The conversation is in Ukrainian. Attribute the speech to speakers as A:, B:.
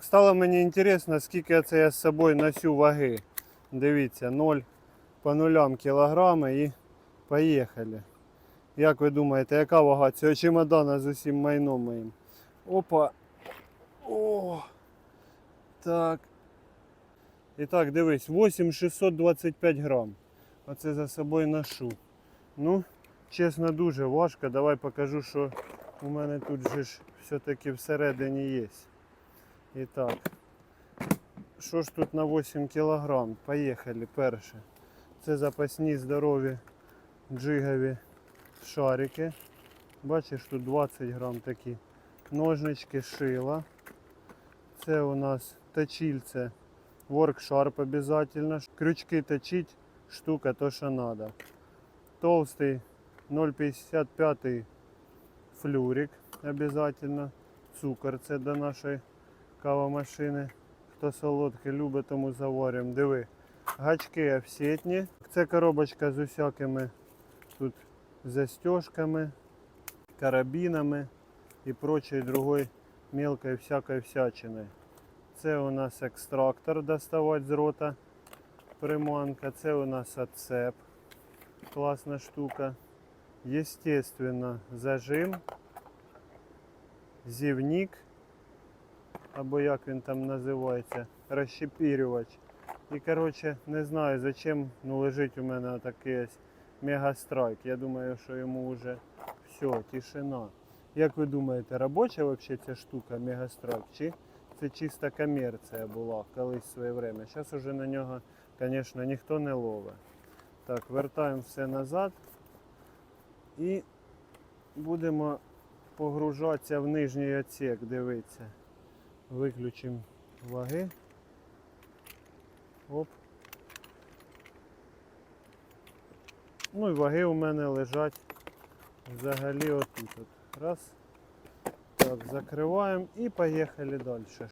A: Стало мені цікаво, скільки це я з собою носю ваги. Дивіться, 0 по нулям кілограми і поїхали. Як ви думаєте, яка вага цього чемодана з усім майном моїм? Опа. О. Так. І так, дивись, 8625 грам. Оце за собою ношу. Ну, чесно, дуже важко. Давай покажу, що у мене тут же ж все-таки всередині є. І так. Що ж тут на 8 кілограм? Поїхали перше. Це запасні здорові джигові шарики. Бачиш, тут 20 грам такі. Ножнички шила. Це у нас точильце. Воркшарп обязательно. Крючки точить, штука то, що надо. Толстый 0,55 флюрик обязательно. Цукор це до нашої кавомашини. Хто солодке любить, тому заварюємо. Диви. Гачки офсетні. Це коробочка з усякими тут застежками, карабінами і прочою другой мелкой всякой всячиной. Це у нас екстрактор доставати з рота. Приманка. Це у нас отцеп. Класна штука. Естественно, зажим. Зівник. Або як він там називається. Розщепірювач. І коротше, не знаю зачем, ну лежить у мене отакий ось мегастрайк. Я думаю, що йому вже все, тишина. Як ви думаєте, робоча взагалі ця штука мегастрайк? Чи це чиста комерція була колись в своє время? Зараз уже на нього, звісно, ніхто не ловить. Так, вертаємо все назад і будемо погружатися в нижній отсек, дивитися. Виключимо ваги. Оп. Ну і ваги у мене лежать взагалі отут. От. Раз. Так, закриваємо і поїхали далі.